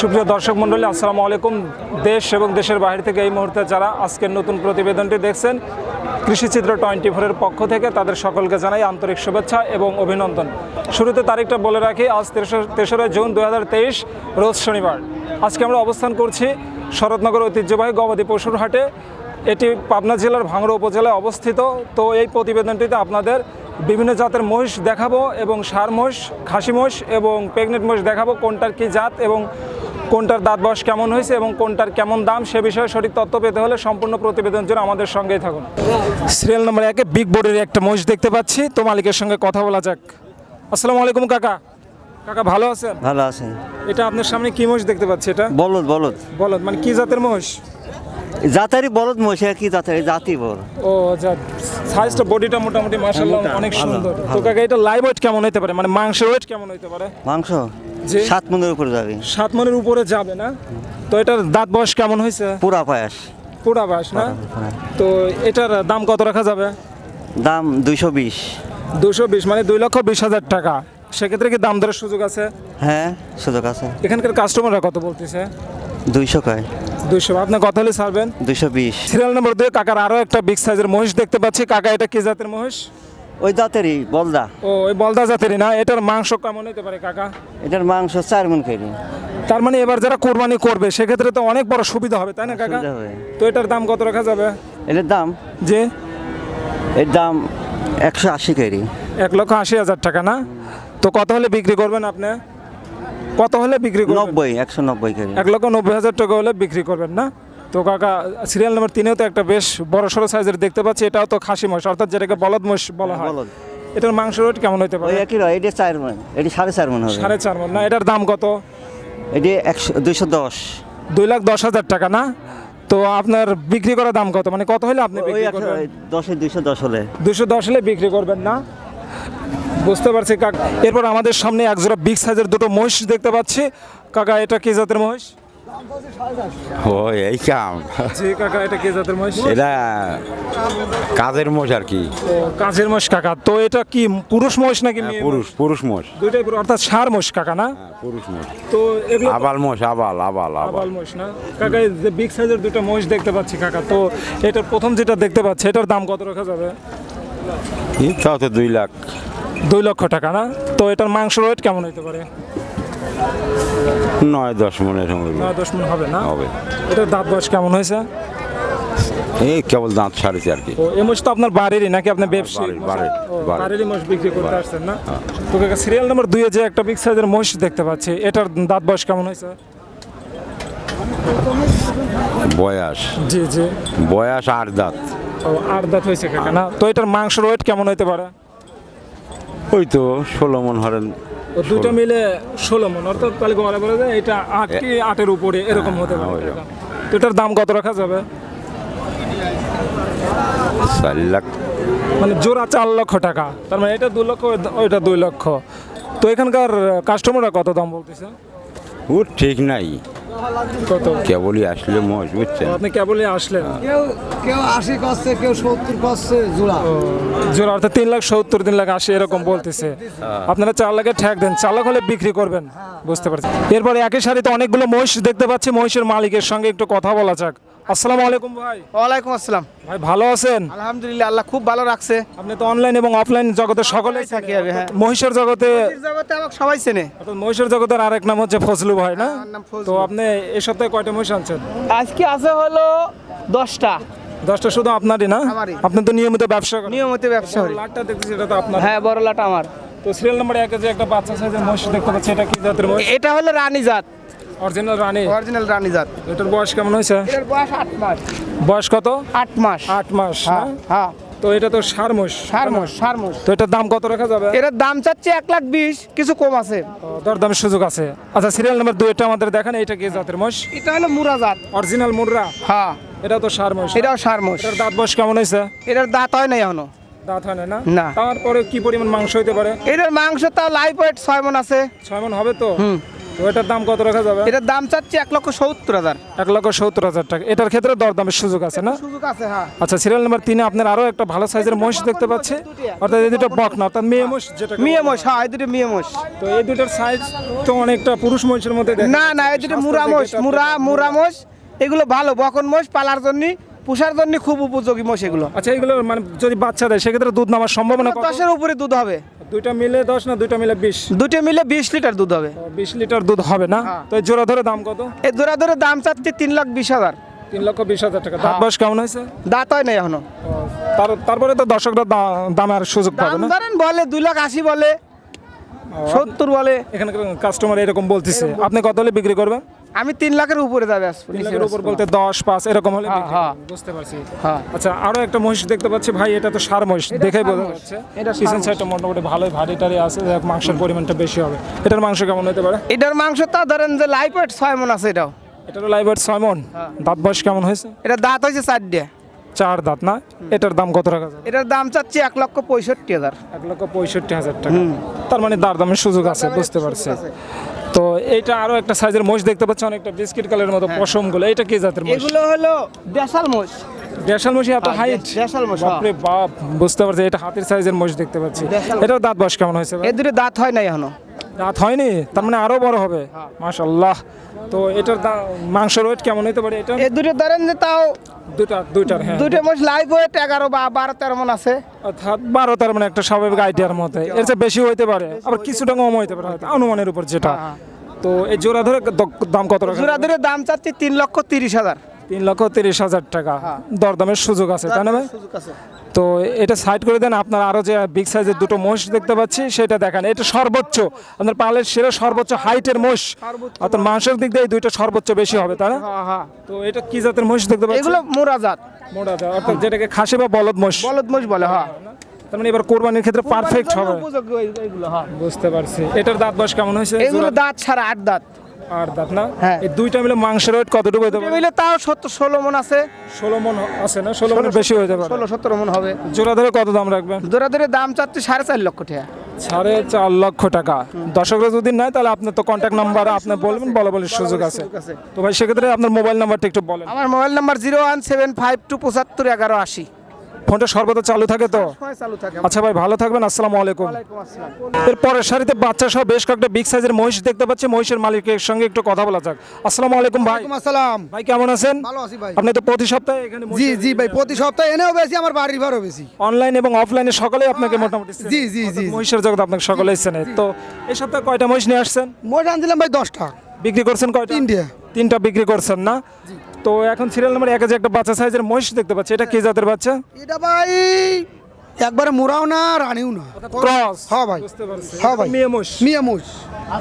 সুপ্রিয় দর্শক মণ্ডলী, আসসালামু আলাইকুম। দেশ এবং দেশের বাইরে থেকে এই মুহূর্তে যারা আজকের নতুন প্রতিবেদনটি দেখছেন, কৃষিচিত্র টোয়েন্টি ফোরের পক্ষ থেকে তাদের সকলকে জানাই আন্তরিক শুভেচ্ছা এবং অভিনন্দন। শুরুতে তারিখটা বলে রাখি, আজ তেসরা জুন দু হাজার তেইশ, রোজ শনিবার। আজকে আমরা অবস্থান করছি শরৎনগর ঐতিহ্যবাহী গবাদি পশুর হাটে। এটি পাবনা জেলার ভাঙড়া উপজেলায় অবস্থিত। তো এই প্রতিবেদনটিতে আপনাদের বিভিন্ন জাতের মহিষ দেখাবো এবং সার মহিষ, খাসি মহিষ এবং প্রেগনেন্ট মহিষ দেখাবো, কোনটার কি জাত এবং কোনটার দাঁত বয়স কেমন হয়েছে এবং কোনটার কেমন দাম সে বিষয়ে সঠিক তথ্য পেতে হলে সম্পূর্ণ প্রতিবেদন জন্য আমাদের সঙ্গেই থাকুন। সিরিয়াল নম্বর একে বিগ বোর্ডের একটা মহিষ দেখতে পাচ্ছি। তো মালিকের সঙ্গে কথা বলা যাক। আসসালামু আলাইকুম কাকা। কাকা ভালো আছেন? ভালো আছেন এটা আপনার সামনে কি মহিষ দেখতে পাচ্ছি এটা? বলদ বলদ। বলদ মানে কি জাতের মহিষ? জাতারি বলদ মহিষ কি জাতারি জাতি বল ও যা সাইজটা বডিটা মোটামুটি মাশাআল্লাহ অনেক সুন্দর। তো কাকা এটা লাইভ ওয়েট কেমন হতে পারে? মানে মাংসের ওয়েট কেমন হতে পারে? মাংস? জি। সাত মনের উপরে যাবে। সাত মনের উপরে যাবে না? তো এটার দাঁত বয়স কেমন হয়েছে? পুরা পায়াস পুরা বয়স না? তো এটার দাম কত রাখা যাবে? দাম দুইশো বিশ। দুশো বিশ মানে দুই লক্ষ বিশ হাজার টাকা। সেক্ষেত্রে কি দাম দরের সুযোগ আছে? হ্যাঁ সুযোগ আছে। এখানকার কাস্টমাররা কত বলতেছে? দুইশো কয়। দুইশো। আপনি কত হলে ছাড়বেন। দুইশো বিশ। সিরিয়াল নম্বর দুই কাকার আরও একটা বিগ সাইজের মহিষ দেখতে পাচ্ছি। কাকা এটা কি জাতের মহিষ? ওই জাতেরই বলদা। ও ওই বলদা জাতেরই না? এটার মাংস কেমন হতে পারে কাকা? এটার মাংস চার মন কেজি। তার মানে এবার যারা কোরবানি করবে সেক্ষেত্রে তো অনেক বড় সুবিধা হবে তাই না কাকা? হবে। তো এটার দাম কত রাখা যাবে? এটার দাম? যে এর দাম একশো আশি কেজি। এক লক্ষ আশি হাজার টাকা না? তো কত হলে বিক্রি করবেন আপনি? কত হলে বিক্রি করবেন? নব্বই একশো নব্বই কেজি। এক লক্ষ নব্বই হাজার টাকা হলে বিক্রি করবেন না? তো কাকা সিরিয়াল নাম্বার তিনেও তো একটা বেশ বড় সড়ো সাইজের দেখতে পাচ্ছি এটাও তো খাসি মহিষ অর্থাৎ যেটাকে বলদ মহিষ বলা হয়। এটার মাংস রেট কেমন হতে পারে? একই রয় এটা চার মন এটি সাড়ে চার মন হবে। সাড়ে চার মন না এটার দাম কত? এটি একশো দুইশো দশ। দুই লাখ দশ হাজার টাকা না? তো আপনার বিক্রি করার দাম কত? মানে কত হলে আপনি বিক্রি করবেন? দশে দুইশো দশ হলে। দুশো দশ হলে বিক্রি করবেন না? বুঝতে পারছি কাকা। এরপর আমাদের সামনে একজোড়া বিগ সাইজের দুটো মহিষ দেখতে পাচ্ছি। কাকা এটা কি জাতের মহিষ? ও এই কাম। জি কাকা এটা কি জাতের মহিষ? এটা কাজের মোষ আর কি। কাজের মহিষ কাকা। তো এটা কি পুরুষ মহিষ নাকি মেয়ে পুরুষ পুরুষ মোষ দুইটাই পুরুষ, অর্থাৎ সার মহিষ কাকা না? হ্যাঁ, পুরুষ মোষ তো এগুলো আবাল মোষ আবাল আবাল আবাল। মহিষ না? কাকা যে বিগ সাইজের দুটো মহিষ দেখতে পাচ্ছি কাকা। তো এটার প্রথম যেটা দেখতে পাচ্ছি এটার দাম কত রাখা যাবে? তাও তো দুই লাখ। দুই লক্ষ টাকা না? তো এটার মাংস রেট কেমন হতে পারে? নয় দশ মনের হবে নয় দশ মন হবে না? হবে। এটার দাঁত বয়স কেমন হয়েছে? এই কেবল দাঁত সারেছে আর কি। ও এই মোষ তো আপনার বাড়িরই নাকি আপনার ব্যবসায়ী। বাড়িরই মোষ বিক্রি করতে আসছেন না? তো কাকা সিরিয়াল নাম্বার দুইয়ে যে একটা বিগ সাইজের মোষ দেখতে পাচ্ছি এটার দাঁত বয়স কেমন হয়েছে? বয়স। জি জি। বয়স আট দাঁত। ও আট দাঁত হয়েছে কাকা না? তো এটার মাংস ওয়েট কেমন হতে পারে? ওই তো ষোলো মন হরেন ও দুটো মিলে ষোলো মন অর্থাৎ তাহলে গড়ে বলে যায় এটা আট কি আটের উপরে এরকম হতে পারে। তো এটার দাম কত রাখা যাবে? চার লাখ। মানে জোড়া চার লক্ষ টাকা। তার মানে এটা দু লক্ষ ওইটা দুই লক্ষ। তো এখানকার কাস্টমাররা কত দাম বলতেছে? ও ঠিক নাই। কত? কেবলই আসলে বুঝছেন? আপনি কেবলই আসলেন? কেউ কেউ আশি করছে কেউ সত্তর করছে জোড়া। জোড়া অর্থাৎ তিন লাখ সত্তর তিন লাখ আশি এরকম বলতেছে। আপনারা চার লাখে ঠেক দেন চার লাখ হলে বিক্রি করবেন। বুঝতে পারছি। এরপরে একই সারিতে অনেকগুলো মহিষ দেখতে পাচ্ছি মহিষের মালিকের সঙ্গে একটু কথা বলা যাক। আসসালামু আলাইকুম ভাই। ওয়ালাইকুম আসসালাম। ভাই ভালো আছেন? আলহামদুলিল্লাহ আল্লাহ খুব ভালো রাখছে। আপনি তো অনলাইন এবং অফলাইন জগতে সকলেই থাকি। আমি, হ্যাঁ। মহিষের জগতে জগতে আমাকে সবাই চেনে। মহিষের জগতের আরেক নাম হচ্ছে ফজলু ভাই না? ফজলু। তো আপনি এই সপ্তাহে কয়টা মহিষ আনছেন? আজকে আছে হলো দশটা। দশটা শুধু আপনারই না? আপনি তো নিয়মিত ব্যবসা করেন। নিয়মিত ব্যবসা করি। লাটটা দেখতেছি এটা তো আপনার। হ্যাঁ বড় লাট আমার। তো সিরিয়াল নাম্বার একে যে একটা বাচ্চা সাইজের মহিষ দেখতে পাচ্ছি এটা কি জাতের মহিষ? এটা হলো রানী জাত। অরিজিনাল রানী? অরিজিনাল রানী জাত। এটার বয়স কেমন হয়েছে? এটার বয়স আট মাস। বয়স কত? আট মাস। আট মাস হ্যাঁ হ্যাঁ। তো এটা তো সার মহিষ সার মাস সার মাস তো এটার দাম কত রাখা যাবে? এটার দাম চাচ্ছে এক লাখ বিশ কিছু কম আছে। ও, দরদামের সুযোগ আছে। আচ্ছা সিরিয়াল নাম্বার দুই এটা আমাদের দেখেন এটা কি জাতের মহিষ এটা হলো মুরা জাত। অরিজিনাল মুররা হ্যাঁ। এটা তো সার এটাও সার মাস এটার দাঁত বয়স কেমন হয়েছে? এটার দাঁত হয় নাই এখনও। দাঁত হয় না না? না। তারপরে কি পরিমাণ মাংস হইতে পারে? এটার মাংস তাও লাইফ ওয়েট ছয় মন আছে। ছয় মন হবে তো? হুম। তো এটার দাম কত রাখা যাবে? এটার দাম চাচ্ছি এক লক্ষ সত্তর হাজার। এক লক্ষ সত্তর হাজার টাকা। এটার ক্ষেত্রে দরদামের সুযোগ আছে না? সুযোগ আছে হ্যাঁ। আচ্ছা সিরিয়াল নাম্বার তিনে আপনার আরও একটা ভালো সাইজের মহিষ দেখতে পাচ্ছি। অর্থাৎ এই দুটো বক না অর্থাৎ মেয়ে মহিষ যেটা মিয়ে মোষ হ্যাঁ এই দুটো মিয়ে মোষ তো এই দুটোর সাইজ তো অনেকটা পুরুষ মহিষের মধ্যে না না এই দুটো মুরা মোষ মুরা মুরা মোষ এগুলো ভালো বকন মোষ পালার জন্য পুষার জন্য খুব উপযোগী মোষ এগুলো। আচ্ছা এগুলো মানে যদি বাচ্চা দেয় সেক্ষেত্রে দুধ নামার সম্ভাবনা দশের উপরে দুধ হবে। দুইটা মিলে দশ না দুইটা মিলে বিশ? দুটো মিলে বিশ লিটার দুধ হবে। বিশ লিটার দুধ হবে না? হ্যাঁ। তো জোড়া ধরে দাম কত? এই দূরা দূরে দাম চাচ্ছি তিন লাখ বিশ হাজার। তিন লক্ষ বিশ হাজার টাকা। দাঁত বয়স কেমন হয়েছে? দাঁত হয় নাই এখনও। তারপরে তো দর্শকরা দামের সুযোগ পাবে না। ধরেন বলে দুই লাখ আশি বলে সত্তর বলে। এখানে কাস্টমার এরকম বলতেছে। আপনি কত হলে বিক্রি করবেন? আমি তিন লাখের উপরে যাবে আসব তিন লাখের উপর বলতে দশ পাঁচ এরকম হলে হ্যাঁ, হ্যাঁ। বুঝতে পারছি। হ্যাঁ। আচ্ছা আরও একটা মহিষ দেখতে পাচ্ছি। ভাই এটা তো সার মহিষ দেখেই বোঝা যাচ্ছে। এটা পিছন সাইডটা মোটামুটি ভালোই ভারী টারি আছে যাক মাংসের পরিমাণটা বেশি হবে। এটার মাংস কেমন হতে পারে? এটার মাংস তা ধরেন যে লাইফ ওয়েট ছয় মন আছে এটাও। এটারও লাইভ ছয় মন হ্যাঁ। দাঁত বয়স কেমন হয়েছে? এটা দাঁত হয়েছে চারটে চার দাঁত না? এটার দাম কত টাকা এটার দাম চাচ্ছি এক লক্ষ পঁয়ষট্টি হাজার। এক লক্ষ পঁয়ষট্টি হাজার টাকা। তার মানে দার দামের সুযোগ আছে বুঝতে পারছি। তো এটা আরও একটা সাইজের মোষ দেখতে পাচ্ছি অনেকটা বিস্কিট কালারের মতো পশমগুলো। এটা কি জাতের মোষ? এগুলো হলো দেশাল মোষ। দেশাল মোষ এত হাইট দেশাল মোষ আপনি বাপরে বাপ বুঝতে পারছি এটা হাতের সাইজের মোষ দেখতে পাচ্ছি। এটা এটার দাঁত বয়স কেমন হয়েছে? এ দুটো দাঁত হয় নাই এখনও। দাঁত হয়নি? তার মানে আরও বড় হবে। মাশাল্লাহ তো এটার মাংসের ওয়েট কেমন হতে পারে এটা? এ দুটো ধরেন যে তাও দুটা দুইটার হ্যাঁ। দুটো মোষ লাইফ ওয়েট এগারো বা বারো তেরো মন আছে। অর্থাৎ বারো তার মানে একটা স্বাভাবিক আইডিয়ার মধ্যে এর চেয়ে বেশি হইতে পারে। আবার কিছুটা কম হইতে পারে অনুমানের উপর যেটা। হ্যাঁ, তো এই জোড়া ধরে দাম কত টাকা? জোড়া ধরে দাম চাচ্ছি তিন লক্ষ তিরিশ হাজার। তিন লক্ষ তিরিশ হাজার টাকা। দরদামের সুযোগ আছে তাই না ভাই? তো এটা সাইড করে দেন আপনার আরও যে বিগ সাইজের দুটো মোষ দেখতে পাচ্ছি সেটা দেখান। এটা সর্বোচ্চ আপনার পালের সেরা সর্বোচ্চ হাইটের মোষ অর্থাৎ মাংসের দিক দিয়ে দুইটা সর্বোচ্চ বেশি হবে তাই না? হ্যাঁ হ্যাঁ। তো এটা কি জাতের মোষ দেখতে পাচ্ছি? এগুলো মোটা জাত, অর্থাৎ যেটাকে খাসি বা বলদ মোষ বলদ মোষ বলে হ্যাঁ। তার মানে এবার কোরবানির ক্ষেত্রে পারফেক্ট হবে। হ্যাঁ। বুঝতে পারছি। এটার দাঁত বয়স কেমন হয়েছে? এগুলো দাঁত ছাড়া আট দাঁত। আর দাঁত না? হ্যাঁ। এই দুইটা মিলে মাংসের ওয়েট কতটুকু হতে পারে? মিলে তাও সত্তর ষোলো মন আছে। ষোলো মন আছে না? ষোলো মনের বেশি হতে পারে। ষোলো সতেরো মন হবে। জোড়া ধরে কত দাম রাখবেন? দূরে দূরে দাম চাচ্ছি সাড়ে চার লক্ষ টাকা। সাড়ে চার লক্ষ টাকা। দর্শকরা যদি নেয় তাহলে আপনার তো কন্ট্যাক্ট নাম্বার আপনি বলবেন বলা বলির সুযোগ আছে। আছে। তো ভাই সেক্ষেত্রে আপনার মোবাইল নাম্বারটা একটু বলেন। আমার mobile number zero one seven five two পঁচাত্তর এগারো আশি। ফোনটা সর্বদা চালু থাকে তো? চালু থাকে। আচ্ছা ভাই ভালো থাকবেন আসসালামু আলাইকুম। এর পরের সারিতে বাচ্চা সহ বেশ কয়েকটা বিগ সাইজের মহিষ দেখতে পাচ্ছি। মহিষের মালিকের সঙ্গে একটু কথা বলা যাক। আসসালামু আলাইকুম ভাই। আসসালাম। ভাই কেমন আছেন? ভালো আছি ভাই। আপনি তো প্রতি সপ্তাহে এখানে জি জি ভাই প্রতি সপ্তাহে এনেও বেশি আমার বাড়ির ভাড়ও বেশি। অনলাইন এবং অফলাইনে সকলেই আপনাকে মোটামুটি জি, জি, জি। মহিষের জগৎ আপনাকে সকলেই চেনে। তো এই সপ্তাহে কয়টা মহিষ নিয়ে আসছেন? মোট আনছিলাম ভাই দশটা। বিক্রি করছেন কয়টা? তিনটে। তিনটা বিক্রি করছেন না? তো এখন সিরিয়াল নাম্বার এক যে একটা বাচ্চা সাইজের মহিষ দেখতে পাচ্ছি। এটা কে জাতের বাচ্চা? এটা ভাই একবারে মোরাও না রানিও না। ক্রস। হ্যাঁ ভাই হ্যাঁ ভাই। মেয়ে মহিষ মিয়া মুষ।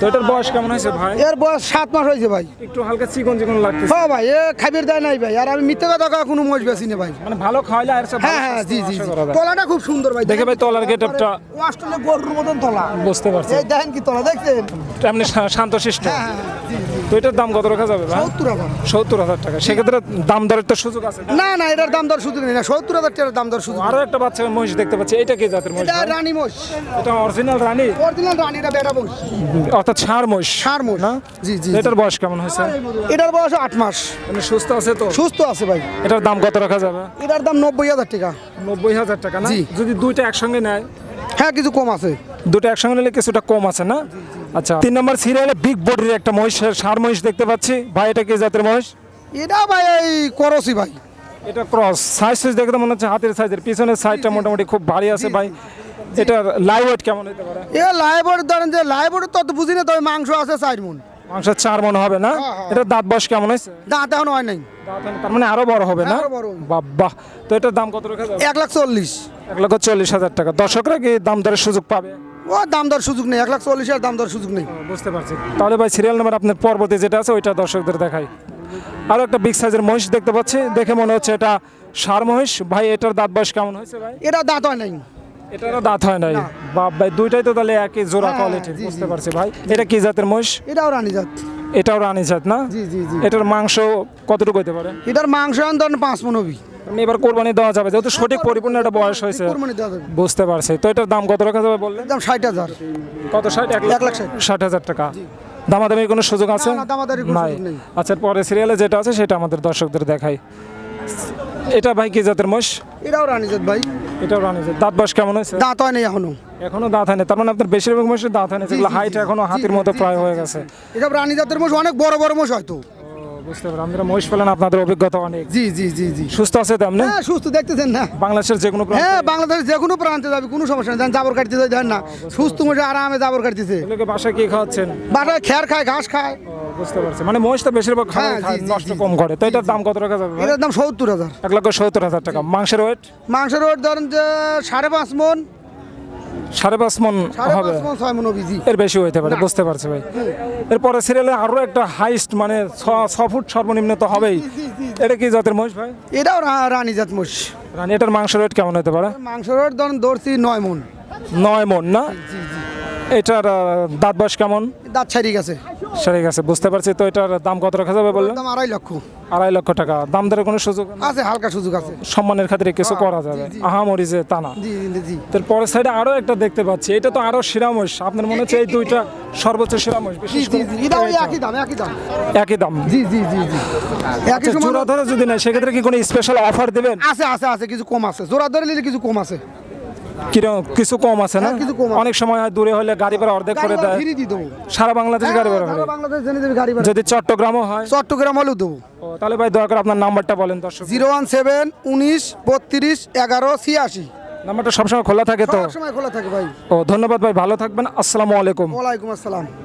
তো এটার বয়স কেমন হয়েছে ভাই? এর বয়স সাত মাস হয়েছে ভাই। একটু হালকা চিকন চিকন লাগতেছে। হ্যাঁ ভাই এ খাবির দেয় নাই ভাই। আর আমি মিথ্যে কথা কওয়া কোনো মোষ বেশি না ভাই। মানে ভালো খাওয়াইলে আর সব হ্যাঁ হ্যাঁ জি জি। তলাটা খুব সুন্দর ভাই। দেখে ভাই তলার গেটআপটা অস্ট্রেলিয়া গরুর মতন তলা। বুঝতে পারছি। এই দেখেন কি তলা দেখছেন? এমনি শা- শান্তশিষ্ট। হ্যাঁ হ্যাঁ হ্যাঁ, জি তো এটার দাম কত রাখা যাবে ভাই? সত্তর হাজার। সত্তর হাজার টাকা। সেক্ষেত্রে দাম দরের তো সুযোগ আছে না? না এটার দাম দর সুযোগ নেই না। সত্তর হাজার টাকার দাম দর সুযোগ আরও একটা বাচ্চা মহিষ দেখতে পাচ্ছি এটা কি জাতের মহিষ এটা রানী মোষ এটা অরিজিনাল রানী? অরিজিনাল রানীটা বেটা মোষ অর্থাৎ ষাঁড় মহিষ ষাঁড় মোষ না? জি জি এটার বয়স কেমন হয়েছে? এটার বয়স আট মাস। মানে সুস্থ আছে তো? সুস্থ আছে ভাই। এটার দাম কত রাখা যাবে? এটার দাম নব্বই হাজার টাকা। নব্বই হাজার টাকা না? যদি দুইটা একসঙ্গে নেয়? হ্যাঁ কিছু কম আছে। দুটো একসঙ্গে নিলে কিছুটা কম আছে না? আচ্ছা তিন নম্বর সিরিয়ালে বিগ বডির একটা মহিষের ষাঁড় মহিষ দেখতে পাচ্ছি। ভাই এটা কি জাতের মহিষ? এটা ভাই এই করসি ভাই। এটা ক্রস সাইজ সাইজ দেখতে মনে হচ্ছে হাতের সাইজের পিছনের সাইজটা মোটামুটি খুব ভারী আছে ভাই। এটা লাইভ ওয়েট কেমন হতে পারে? এ লাইবর ধরেন যে লাইবর তত বুঝি না তবে মাংস আছে চার মন। মাংস চার মন হবে না? হ্যাঁ, হ্যাঁ। দাঁত বয়স কেমন হয়েছে? দাঁত এখন হয় নাই। দাঁত তার মানে আরও বড় হবে না? আরও বড়। বাবা। তো এটার দাম কত রাখা যাবে এক লাখ চল্লিশ। এক লক্ষ চল্লিশ হাজার টাকা। দর্শকরা কি দাম দরের সুযোগ পাবে? ও দাম দর সুযোগ নেই। এক লাখ চল্লিশ চল্লিশের দাম দর সুযোগ নেই। বুঝতে পারছি। তাহলে ভাই সিরিয়াল নাম্বার আপনার পর্বতে যেটা আছে ওইটা দর্শকদের দেখাই। আরও একটা বিগ সাইজের মহিষ দেখতে পাচ্ছি। দেখে মনে হচ্ছে এটা সার মহিষ। ভাই এটার দাঁত বয়স কেমন হয়েছে ভাই? এটা দাঁত হয় নাই। এটারও দাঁত হয় নাই? বাপ ভাই দুইটাই তো তাহলে একই জোড়া হ্যাঁ, কোয়ালিটির জি, বুঝতে পারছি ভাই। এটা কি জাতের মহিষ? এটাও রানী জাত। এটাও রানী জাত না? জি জি জি। এটার মাংস কতটুকু হতে পারে? এটার মাংস ধরেন পাঁচ মন হবি। এবার কোরবানি দেওয়া যাবে। যেহেতু সঠিক পরিপূর্ণ একটা বয়স হয়েছে। বুঝতে পারছি। তো এটার দাম কত রাখা যাবে বললেন? একদম ষাট হাজার। কত ষাট? এক লাখ। ষাট। হাজার টাকা। দামাদামি কোনো সুযোগ আছে? দামাদামির নাই। আচ্ছা পরে সিরিয়ালে যেটা আছে সেটা আমাদের দর্শকদের দেখাই। এটা ভাই কি জাতের মোষ এটাও রানীজাত ভাই। এটাও রানীজাত দাঁত বাস কেমন হয়েছে? দাঁত হয় নাই এখনও। এখনও দাঁত হয়নি তার মানে আপনার বেশিরভাগ মোষের দাঁত হয়নি যেগুলো হাইট এখনও হাতির মতো প্রায় হয়ে গেছে। এসব রানীজাতের মোষ অনেক বড় বড় মোষ হয়তো। বুঝতে আপনারা মহিষ পেলেন আপনাদের অভিজ্ঞতা অনেক। জি জি জি জি। সুস্থ আছে তেমনি হ্যাঁ সুস্থ দেখতেছেন না। বাংলাদেশের যে কোনো হ্যাঁ বাংলাদেশের যে কোনো প্রান্তে যাবে কোনো সমস্যা নেই। জাবর কাটতেছে দেন না। সুস্থ আরামে জাবর কাটতেছে। এগুলোকে বাসায় কি খাওয়াচ্ছেন? বাসায় খেয়ার খায় ঘাস খায়। বুঝতে পারছি। মানে মহিষ তো বেশিরভাগ খায় হ্যাঁ, খায়, নষ্ট কম করে। তো এটার দাম কত টাকা যাবে? এটার দাম সত্তর হাজার। এক লক্ষ সত্তর হাজার টাকা। মাংসের ওয়েট মাংসের ওর ধরেন যে সাড়ে পাঁচ মন সাড়ে পাঁচ মন হবে। এর বেশি হইতে পারে বুঝতে পারছি ভাই। এরপরে সিরিয়ালে আরও একটা হাইস্ট মানে ছ- ফুট সর্বনিম্ন তো হবেই। এটা কি জাতের মহিষ ভাই? এটাও রানী জাত মোষ রানী এটার মাংস রেট কেমন হতে পারে? মাংসের রেট ধরুন ধরছি নয় মন। নয় মন না? এটার দাঁত বয়স কেমন? দাঁত ছাড়িয়ে গেছে। সেরে গেছে। বুঝতে পারছি তো এটার দাম কত রাখা যাবে বললেন? দাম আড়াই লক্ষ। আড়াই লক্ষ টাকা। দাম দরের কোনো সুযোগ আছে হালকা সুযোগ আছে। সম্মানের খাতিরে কিছু করা যাবে। আহামরি যে তা না। জি জি জি। তার পরের সাইডে আরও একটা দেখতে পাচ্ছি। এটা তো আরও শিরামস আপনার মনে হচ্ছে এই দুইটা সর্বোচ্চ শিরামস একই দাম একই দাম। একই দাম। জি জি জি জি। একই আচ্ছা, জোড়া ধরে যদি নেয় সেক্ষেত্রে কি কোনো স্পেশাল অফার দেবেন? আছে আছে আছে। কিছু কম আছে। জোড়া ধরে নিলে কিছু কম আছে। কিছু কম আছে না? হ্যাঁ। অনেক সময় হয় দূরে হলে গাড়ি ভাড়া অর্ধেক করে দেয়। সারা বাংলাদেশ গাড়ি ভাড়া বাংলাদেশ গাড়ি ভাড়া। যদি চট্টগ্রামও হয়। চট্টগ্রাম হলেও দেবো। তাহলে ভাই দয়া করে আপনার নাম্বারটা বলেন দর্শক। জিরো ওয়ান সেভেন উনিশ বত্রিশ এগারো ছিয়াশি। নাম্বারটা সবসময় খোলা থাকে তো? সবসময় খোলা থাকে ভাই। ও ধন্যবাদ ভাই ভালো থাকবেন। আসসালামু আলাইকুম। ওয়ালাইকুম আসসালাম।